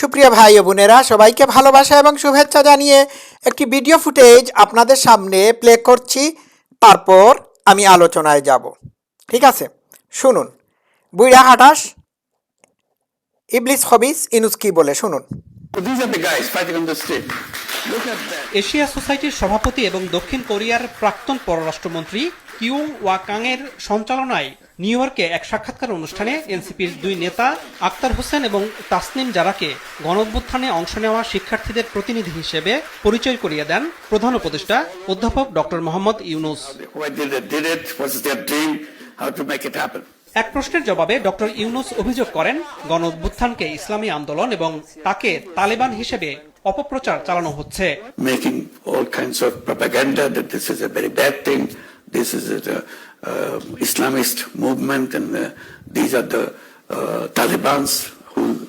সুপ্রিয় ভাই ও বোনেরা, সবাইকে ভালোবাসা এবং শুভেচ্ছা জানিয়ে একটি ভিডিও ফুটেজ আপনাদের সামনে প্লে করছি। তারপর আমি আলোচনায় যাব। ঠিক আছে? শুনুন। বুইড়া হাটাস, ইবলিস হবিস ইনুস কি বলে? শুনুন. এশিয়া সোসাইটির সভাপতি এবং দক্ষিণ কোরিয়ার প্রাক্তন পররাষ্ট্রমন্ত্রী কিউং ওয়াকাংয়ের সঞ্চালনায় নিউ ইয়র্কে এক সাক্ষাৎকার অনুষ্ঠানে এনসিপির দুই নেতা আক্তার হোসেন এবং তাসনিম জারাকে গণঅভ্যুত্থানে অংশ নেওয়া শিক্ষার্থীদের প্রতিনিধি হিসেবে পরিচয় করিয়ে দেন প্রধান উপদেষ্টা অধ্যাপক ডক্টর মোহাম্মদ ইউনুস? এক প্রশ্নের জবাবে ডক্টর ইউনুস অভিযোগ করেন গণ অভ্যুত্থানকে ইসলামী আন্দোলন এবং তাকে তালেবান হিসেবে অপপ্রচার চালানো হচ্ছে kinds of propaganda that this is a very bad thing. This is a, uh, Islamist movement, and uh, these are the uh, Taliban's who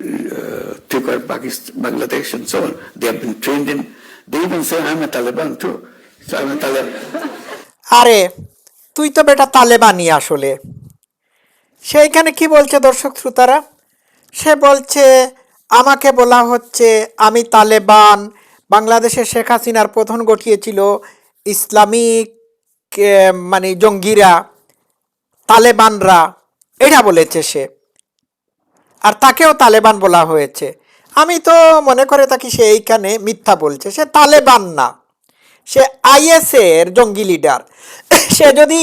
uh, took over Bangladesh, and so on. They have been trained in. They even say, "I'm a Taliban too." So I'm a Taliban. আরে তুই তো বেটা তালেবানি আসলে সেইখানে কি বলছে দর্শক শ্রোতারা সে বলছে আমাকে বলা হচ্ছে আমি তালেবান বাংলাদেশের শেখ হাসিনার পতন ঘটিয়েছিল ইসলামিক মানে জঙ্গিরা, তালেবানরা এটা বলেছে সে। আর তাকেও তালেবান বলা হয়েছে। আমি তো মনে করে থাকি সে এইখানে মিথ্যা বলছে। সে তালেবান না। সে আইএসের জঙ্গি লিডার। সে যদি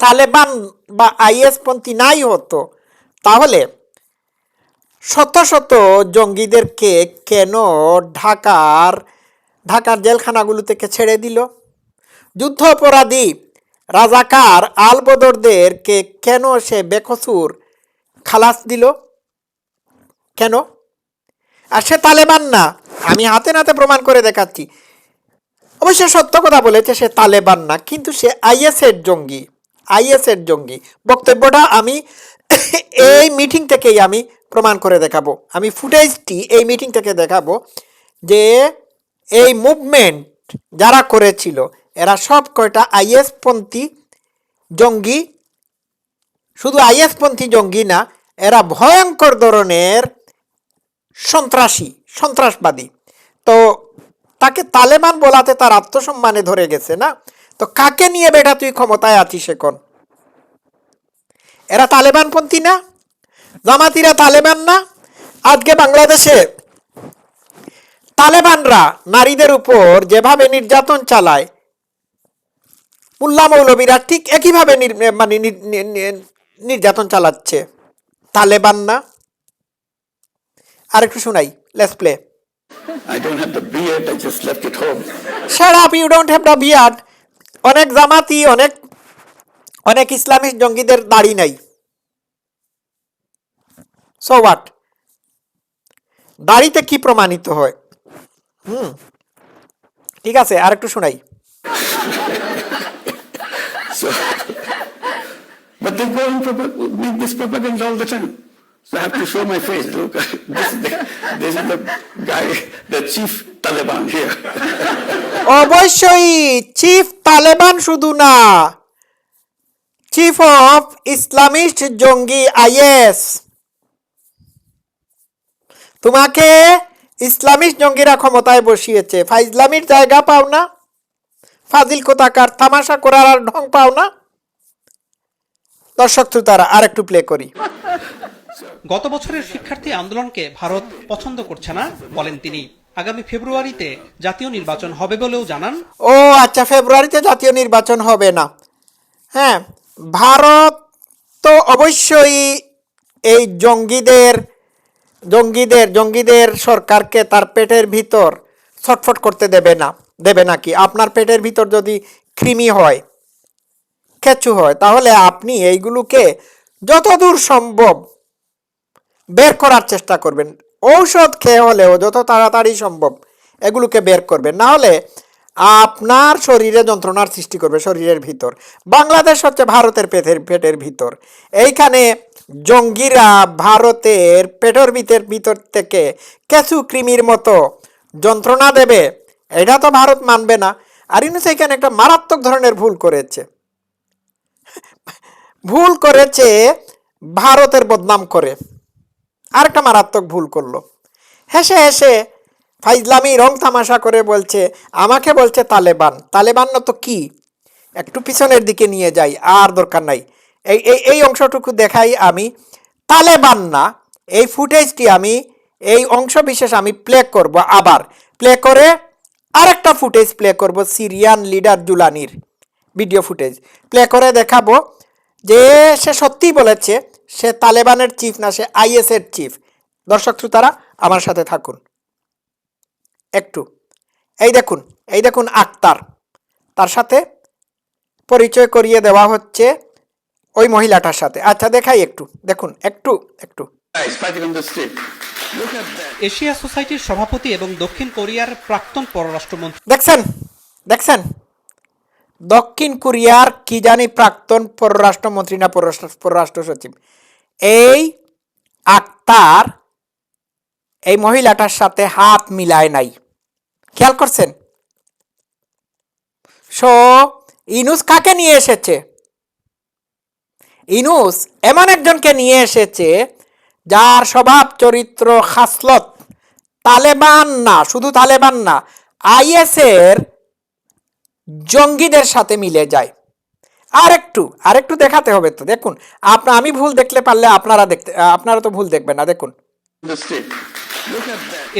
তালেবান বা আইএস পন্থী নাই হতো, তাহলে শত শত জঙ্গিদেরকে কেন ঢাকার ঢাকার জেলখানাগুলো থেকে ছেড়ে দিল? যুদ্ধ অপরাধী রাজাকার আলবদরদেরকে কেন সে বেকসুর খালাস দিল? কেন? আর সে তালেবান না। আমি হাতে নাতে প্রমাণ করে দেখাচ্ছি। অবশ্য সত্য কথা বলেছে সে তালেবান না, কিন্তু সে আইএসের জঙ্গি আইএসের জঙ্গি। বক্তব্যটা আমি এই মিটিং থেকেই আমি প্রমাণ করে দেখাবো। আমি ফুটেজটি এই মিটিং থেকে দেখাবো যে এই মুভমেন্ট যারা করেছিল এরা সব কয়টা আইএস পন্থী জঙ্গি? শুধু আইএস পন্থী জঙ্গি না, এরা ভয়ঙ্কর ধরনের সন্ত্রাসী, সন্ত্রাসবাদী। তো তাকে তালেবান বলাতে তার আত্মসম্মানে ধরে গেছে না? তো কাকে নিয়ে বেটা তুই ক্ষমতায় আছিস এখন? এরা তালেবানপন্থী না? জামাতিরা তালেবান না? আজকে বাংলাদেশে তালেবানরা নারীদের উপর যেভাবে নির্যাতন চালায় মুল্লা মৌলবীরা ঠিক একইভাবে মানে নির্যাতন চালাচ্ছে। তালেবান না? আরেকটু শোনাই let's play I don't have the beard. I just left it home. Shut up you don't have the beard অনেক জামাতি অনেক অনেক ইসলামিক জঙ্গিদের দাড়ি নাই। সো হোয়াট দাড়িতে কি প্রমাণিত হয়? হুম ঠিক আছে আর একটু শোনাই। So, but they go and make this propaganda all the time. So I have to show my face. Look, this is the, this is the guy, the chief Taliban here. অবশ্যই chief Taliban শুধু না chief of Islamist জঙ্গি IS তোমাকে Islamist জঙ্গিরা ক্ষমতায় বসিয়েছে ফাইজলামির জায়গা পাও না ফাজিল কোথাকার তামাশা করার আর ঢং পাও না। দর্শক শ্রোতারা আর একটু প্লে করি। গত বছরের শিক্ষার্থী আন্দোলনকে ভারত পছন্দ করছে না বলেন তিনি। আগামী ফেব্রুয়ারিতে জাতীয় নির্বাচন হবে বলেও জানান। ও আচ্ছা ফেব্রুয়ারিতে জাতীয় নির্বাচন হবে না। হ্যাঁ ভারত তো অবশ্যই এই জঙ্গিদের জঙ্গিদের জঙ্গিদের সরকারকে তার পেটের ভিতর ছটফট করতে দেবে না। দেবে নাকি? আপনার পেটের ভিতর যদি কৃমি হয় কেঁচু হয়, তাহলে আপনি এইগুলোকে যতদূর সম্ভব বের করার চেষ্টা করবেন। ঔষধ খেয়ে হলেও যত তাড়াতাড়ি সম্ভব এগুলোকে বের করবেন। না হলে আপনার শরীরে যন্ত্রণার সৃষ্টি করবে শরীরের ভিতর। বাংলাদেশ হচ্ছে ভারতের পেটের পেটের ভিতর। এইখানে জঙ্গিরা ভারতের পেটের ভিতর ভিতর থেকে কেঁচু, কৃমির মতো যন্ত্রণা দেবে। এটা তো ভারত মানবে না। আর ইউনুস এখানে একটা মারাত্মক ধরনের ভুল করেছে। ভুল করেছে, ভারতের বদনাম করে। আরেকটা মারাত্মক ভুল করল। হেসে হেসে ফাইজলামি, রং তামাশা করে বলছে, আমাকে বলছে তালেবান। তালেবান তো কি? একটু পিছনের দিকে নিয়ে যাই, আর দরকার নাই। এই এই এই অংশটুকু দেখাই আমি। তালেবান না। এই ফুটেজটি আমি, এই অংশ বিশেষ আমি প্লে করব আবার। প্লে করে আরেকটা ফুটেজ প্লে করব সিরিয়ান লিডার জুলানির ভিডিও ফুটেজ। প্লে করে দেখাবো যে সে সত্যিই বলেছে, সে তালেবানের চিফ না, সে আইএসের চিফ দর্শক শ্রোতারা, আমার সাথে থাকুন। একটু। এই দেখুন এই দেখুন আক্তার। তার সাথে পরিচয় করিয়ে দেওয়া হচ্ছে ওই মহিলাটার সাথে। আচ্ছা দেখাই একটু। দেখুন, একটু একটু। এশিয়া সোসাইটির সভাপতি এবং দক্ষিণ কোরিয়ার প্রাক্তন পররাষ্ট্রমন্ত্রী দেখছেন দেখছেন? দক্ষিণ কোরিয়ার কি জানি প্রাক্তন পররাষ্ট্রমন্ত্রী না পররাষ্ট্র পররাষ্ট্র সচিব। এই আক্তার এই মহিলাটার সাথে হাত মিলায় নাই। খেয়াল করছেন? সো ইনুস কাকে নিয়ে এসেছে? ইনুস এমন একজনকে নিয়ে এসেছে যার স্বভাব চরিত্র খাসলত। তালেবান না শুধু তালেবান না আইএসের জঙ্গিদের সাথে মিলে যায়। আর আরেকটু আরেকটু দেখাতে হবে তো দেখুন আপনা আমি ভুল দেখলে পারলে আপনারা দেখতে আপনারা তো ভুল দেখবেন না দেখুন.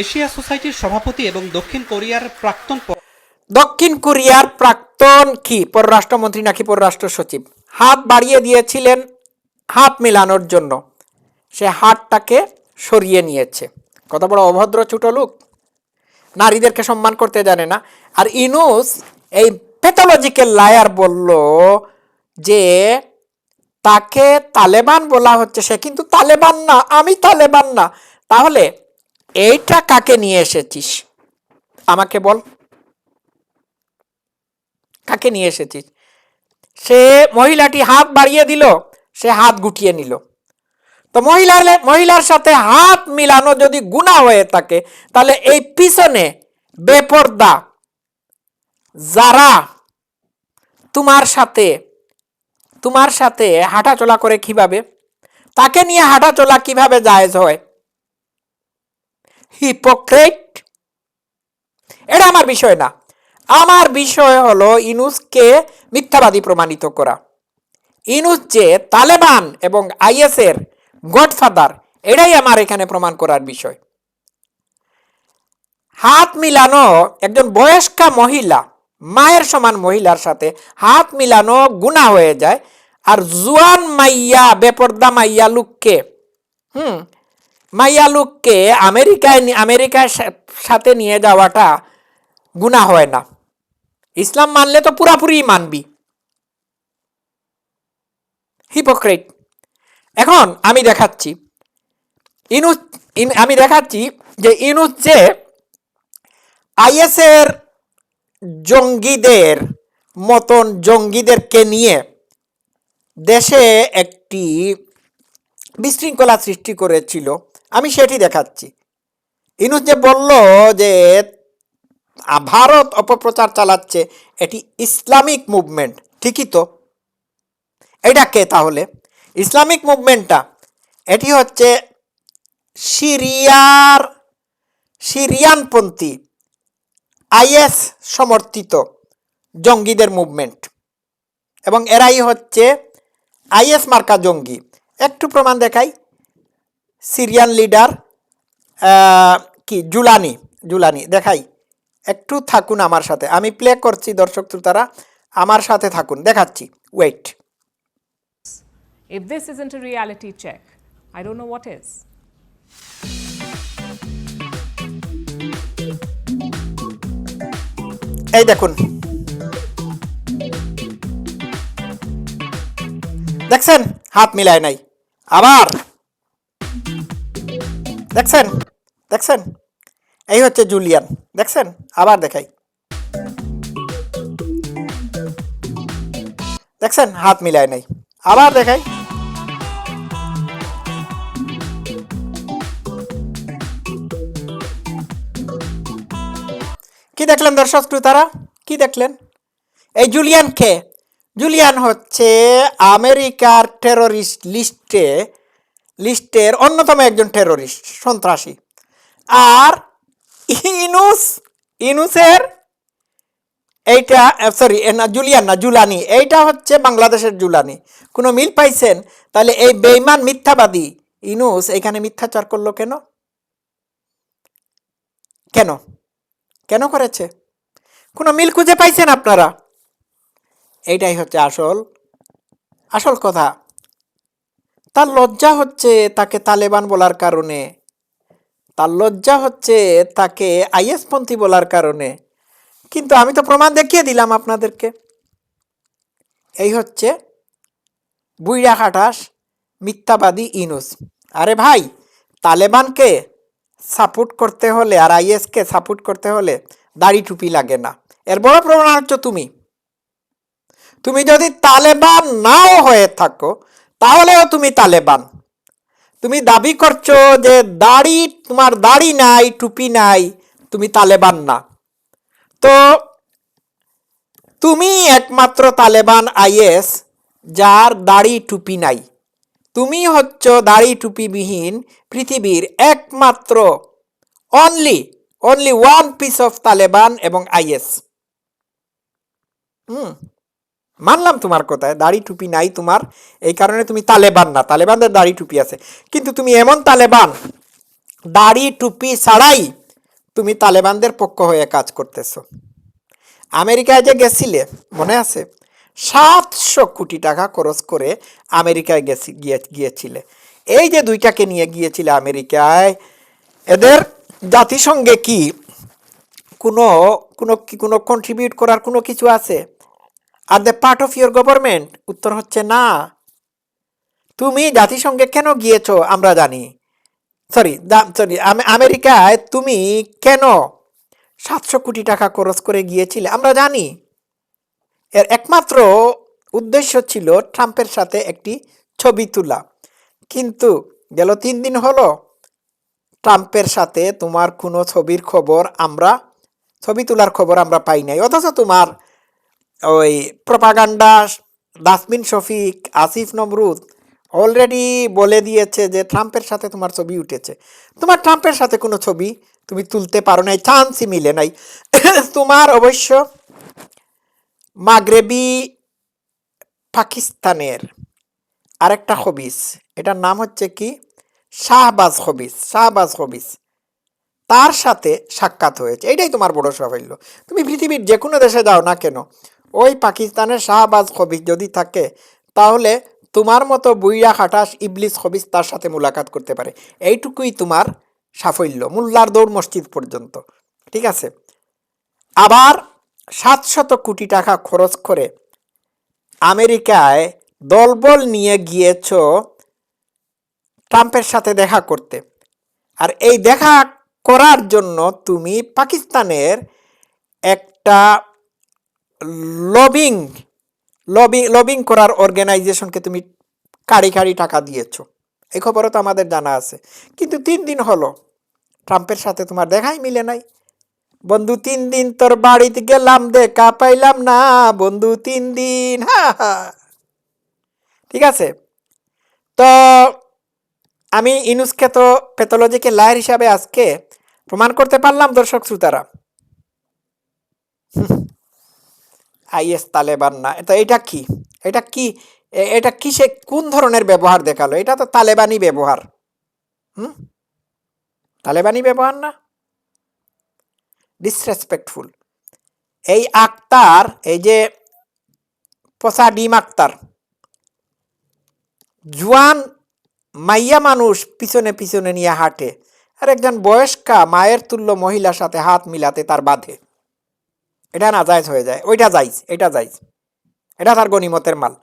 এশিয়া সোসাইটির সভাপতি এবং দক্ষিণ কোরিয়ার প্রাক্তন দক্ষিণ কোরিয়ার প্রাক্তন কি? পররাষ্ট্রমন্ত্রী নাকি পররাষ্ট্র সচিব? হাত বাড়িয়ে দিয়েছিলেন হাত মেলানোর জন্য। সে হাতটাকে সরিয়ে নিয়েছে। কত বড় অভদ্র ছোট লোক। নারীদেরকে সম্মান করতে জানে না। আর ইনুস এই প্যাথোলজিক্যাল লায়ার বলল যে, তাকে তালেবান বলা হচ্ছে সে, কিন্তু তালেবান না, আমি তালেবান না। তাহলে এইটা কাকে নিয়ে এসেছিস? আমাকে বল। কাকে নিয়ে এসেছিস? সে মহিলাটি হাত বাড়িয়ে দিল, সে হাত গুটিয়ে নিল। তো মহিলার মহিলার সাথে হাত মিলানো যদি গুণা হয়ে থাকে, তাহলে এই পিছনে বেপর্দা, যারা তোমার সাথে তোমার সাথে হাঁটাচলা করে কীভাবে? তাকে নিয়ে হাঁটাচলা কীভাবে জায়েজ হয়? হিপোক্রেট এটা আমার বিষয় না। আমার বিষয় হলো ইনুসকে মিথ্যাবাদী প্রমাণিত করা। ইনুস যে তালেবান এবং আইএসের গডফাদার এটাই আমার এখানে প্রমাণ করার বিষয়। হাত মিলানো একজন বয়স্কা মহিলা, মায়ের সমান মহিলার সাথে হাত মিলানো গুণা হয়ে যায়। আর জুয়ান মাইয়া, বেপর্দা মাইয়া লুককে, হুম, মাইয়া লুককে আমেরিকায় আমেরিকার সাথে নিয়ে যাওয়াটা গুণা হয় না। ইসলাম মানলে তো পুরাপুরি মানবি। হিপোক্রেট এখন আমি দেখাচ্ছি। ইনুস ইন- আমি দেখাচ্ছি যে ইনুস যে আইএসের জঙ্গিদের মতন জঙ্গিদেরকে নিয়ে দেশে একটি বিশৃঙ্খলা সৃষ্টি করেছিল। আমি সেটি দেখাচ্ছি। ইনুস যে বলল যে, ভারত অপপ্রচার চালাচ্ছে, এটি ইসলামিক মুভমেন্ট। ঠিকই তো। এটা কে তাহলে? ইসলামিক মুভমেন্টটা, এটি হচ্ছে সিরিয়ার, সিরিয়ানপন্থী আইএস সমর্থিত জঙ্গিদের মুভমেন্ট। এবং এরাই হচ্ছে আইএস মার্কা জঙ্গি। একটু প্রমাণ দেখাই, সিরিয়ান লিডার কি, জুলানি জুলানি, দেখাই, একটু থাকুন আমার সাথে। আমি প্লে করছি দর্শক শ্রোতারা, আমার সাথে থাকুন, দেখাচ্ছি, wait. If this isn't a reality check, I don't know what is. এই দেখুন। দেখছেন? হাত মিলায় নাই। আবার। দেখছেন? দেখছেন? এই হচ্ছে জুলিয়ান। দেখছেন? আবার দেখাই। দেখছেন? হাত মিলায় নাই। আবার দেখাই। দেখলেন দর্শক শ্রোতারা? কি দেখলেন? এই জুলিয়ান কে? জুলিয়ান হচ্ছে আমেরিকার টেরোরিস্ট লিস্টে, লিস্টের অন্যতম একজন টেরোরিস্ট সন্ত্রাসী। আর ইনুস, ইনুসের এইটা সরি না, জুলিয়ান না, জুলানি। এইটা হচ্ছে বাংলাদেশের জুলানি। কোনো মিল পাইছেন? তাহলে এই বেইমান মিথ্যাবাদী ইনুস এখানে মিথ্যাচার করল কেন? কেন? কেন করেছে? কোনো মিল খুঁজে পাইছেন আপনারা? এইটাই হচ্ছে আসল আসল কথা। তার লজ্জা হচ্ছে তাকে তালেবান বলার কারণে। তার লজ্জা হচ্ছে তাকে আইএসপন্থী বলার কারণে। কিন্তু আমি তো প্রমাণ দেখিয়ে দিলাম আপনাদেরকে। এই হচ্ছে বুইরা খাটাস মিথ্যাবাদী ইনুস। আরে ভাই, তালেবানকে সাপোর্ট করতে হলে আর আইএসকে সাপোর্ট করতে হলে দাড়ি টুপি লাগে না। এর বড় প্রমাণ হচ্ছে তুমি। তুমি যদি তালেবান নাও হয়ে থাকো, তাহলেও তুমি তালেবান। তুমি দাবি করছ যে দাড়ি, তোমার দাড়ি নাই, টুপি নাই, তুমি তালেবান না। তো তুমি একমাত্র তালেবান আইএস যার দাড়ি, টুপি নাই। তুমি হচ্ছ দাড়ি টুপিবিহীন পৃথিবীর একমাত্র only only one piece of Taliban এবং আইএস হুম, মানলাম তোমার কথায়, দাড়ি টুপি নাই তোমার, এই কারণে তুমি তালেবান না তালেবানদের দাড়ি টুপি আছে। কিন্তু তুমি এমন তালেবান দাড়ি টুপি ছাড়াই তুমি তালেবানদের পক্ষ হয়ে কাজ করতেছো। আমেরিকায় যে গেছিলে, মনে আছে? সাতশো কোটি টাকা খরচ করে আমেরিকায় গেছি, গিয়ে, গিয়েছিলে। এই যে দুইটাকে নিয়ে গিয়েছিলে আমেরিকায়, এদের জাতিসংঘে কি কোনো কোনো কি কোনো কন্ট্রিবিউট করার কোনো কিছু আছে? Are the part of your government উত্তর হচ্ছে না। তুমি জাতিসংঘে কেন গিয়েছো আমরা জানি। সরি সরি আমেরিকায় তুমি কেন সাতশো কোটি টাকা খরচ করে গিয়েছিলে আমরা জানি। এর একমাত্র উদ্দেশ্য ছিল ট্রাম্পের সাথে একটি ছবি তোলা। কিন্তু গেল তিন দিন হলো ট্রাম্পের সাথে তোমার কোনো ছবির খবর আমরা, ছবি তোলার খবর আমরা পাই নাই। অথচ তোমার ওই প্রপাগান্ডা ডাস্টবিন শফিক, আসিফ নমরুদ অলরেডি বলে দিয়েছে যে ট্রাম্পের সাথে তোমার ছবি উঠেছে। তোমার ট্রাম্পের সাথে কোনো ছবি তুমি তুলতে পারো নাই, চান্সই মিলে নাই। তোমার অবশ্য মাগরেবি পাকিস্তানের আরেকটা হবিস এটার নাম হচ্ছে কি? শাহবাজ হবিস শাহবাজ হবিস তার সাথে সাক্ষাৎ হয়েছে। এটাই তোমার বড় সাফল্য। তুমি পৃথিবীর যে কোনো দেশে যাও না কেন, ওই পাকিস্তানের শাহবাজ হবিস যদি থাকে, তাহলে তোমার মতো বুইয়া খাটাস ইবলিস হবিস তার সাথে মুলাকাত করতে পারে। এইটুকুই তোমার সাফল্য, মোল্লার দৌড় মসজিদ পর্যন্ত। ঠিক আছে? আবার সাতশত কোটি টাকা খরচ করে আমেরিকায় দলবল নিয়ে গিয়েছ ট্রাম্পের সাথে দেখা করতে। আর এই দেখা করার জন্য তুমি পাকিস্তানের একটা লবিং, লবি, লবিং করার অর্গানাইজেশনকে তুমি কাড়ি কাড়ি টাকা দিয়েছ। এই খবরও তো আমাদের জানা আছে। কিন্তু তিন দিন হলো, ট্রাম্পের সাথে তোমার দেখাই মিলে নাই। বন্ধু, তিন দিন তোর বাড়িতে গেলাম, দেখা পাইলাম না। বন্ধু, তিন দিন, হা হা। ঠিক আছে? তো আমি ইনুসকে তো প্যাথোলজিকে লায়ের হিসাবে আজকে প্রমাণ করতে পারলাম, দর্শক শ্রোতারা। আইএস তালেবান না। তো এটা কি? এটা কি? এটা কিসে, কোন ধরনের ব্যবহার দেখাল? এটা তো তালেবানি ব্যবহার। হুম? তালেবানি ব্যবহার না? ডিসরেসপেক্টফুল এই আক্তার, এই যে পচা ডিম আক্তার, জুয়ান মাইয়া মানুষ পিছনে পিছনে নিয়ে হাঁটে আর একজন বয়স্কা মায়ের তুল্য মহিলার সাথে হাত মিলাতে তার বাধে। এটা না জায়জ হয়ে যায়। ওইটা যাইজ এটা যাইজ এটা তার গণিমতের মাল।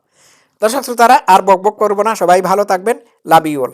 দর্শক শ্রোতারা, আর বকবক করব না। সবাই ভালো থাকবেন। Love you all